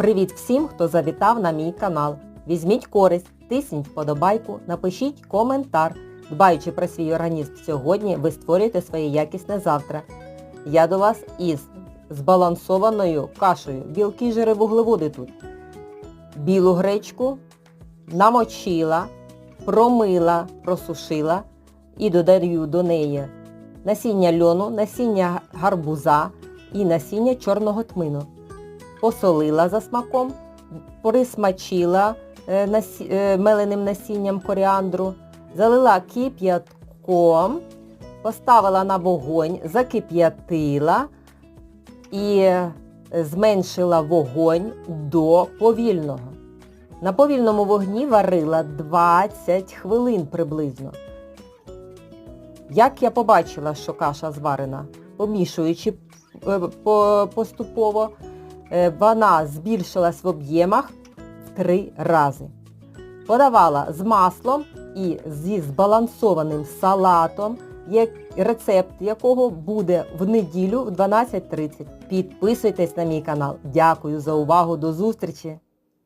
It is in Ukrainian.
Привіт всім, хто завітав на мій канал. Візьміть користь, тисніть вподобайку, напишіть коментар. Дбаючи про свій організм сьогодні, ви створюєте своє якісне завтра. Я до вас із збалансованою кашею. Білки, жири, вуглеводи тут. Білу гречку намочила, промила, просушила і додаю до неї насіння льону, насіння гарбуза і насіння чорного тмину. Посолила за смаком, присмачила е, е, меленим насінням коріандру, залила кип'ятком, поставила на вогонь, закип'ятила і е, зменшила вогонь до повільного. На повільному вогні варила 20 хвилин приблизно. Як я побачила, що каша зварена, помішуючи поступово, вона збільшилась в об'ємах в три рази. Подавала з маслом і зі збалансованим салатом, рецепт якого буде в неділю в 12.30. Підписуйтесь на мій канал. Дякую за увагу. До зустрічі!